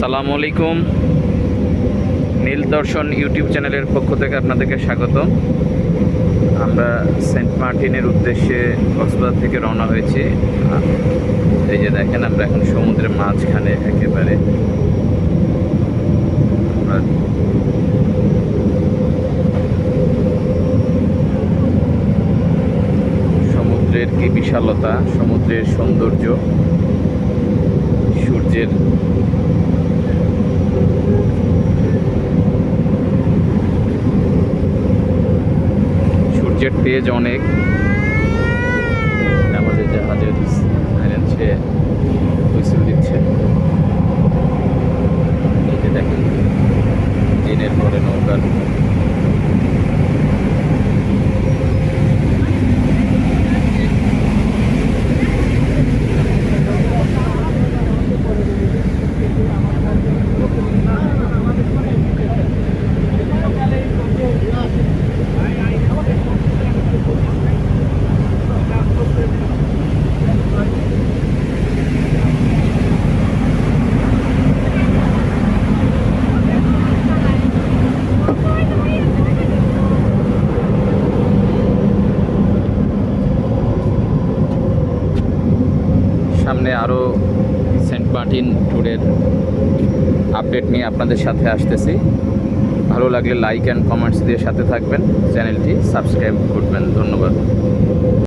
আসসালামু আলাইকুম। নীল দর্শন ইউটিউব চ্যানেলের পক্ষ থেকে আপনাদেরকে স্বাগত। আমরা সেন্ট মার্টিনের উদ্দেশ্যে কক্সবাজার থেকে রওনা হয়েছি। এই যে দেখেন, আমরা এখন সমুদ্রের মাঝখানে একেবারে। সমুদ্রের কি বিশালতা, সমুদ্রের সৌন্দর্য, সূর্যের সূর্যের তেজ অনেক। আমাদের জাহাজের আইলেন সে হুইসেল দিচ্ছে। এই দেখেন দিনের পরে নৌকার সামনে আরও সেন্ট মার্টিন ট্যুরের আপডেট নিয়ে আপনাদের সাথে আসতেছি। ভালো লাগলে লাইক অ্যান্ড কমেন্টস দিয়ে সাথে থাকবেন। চ্যানেলটি সাবস্ক্রাইব করবেন। ধন্যবাদ।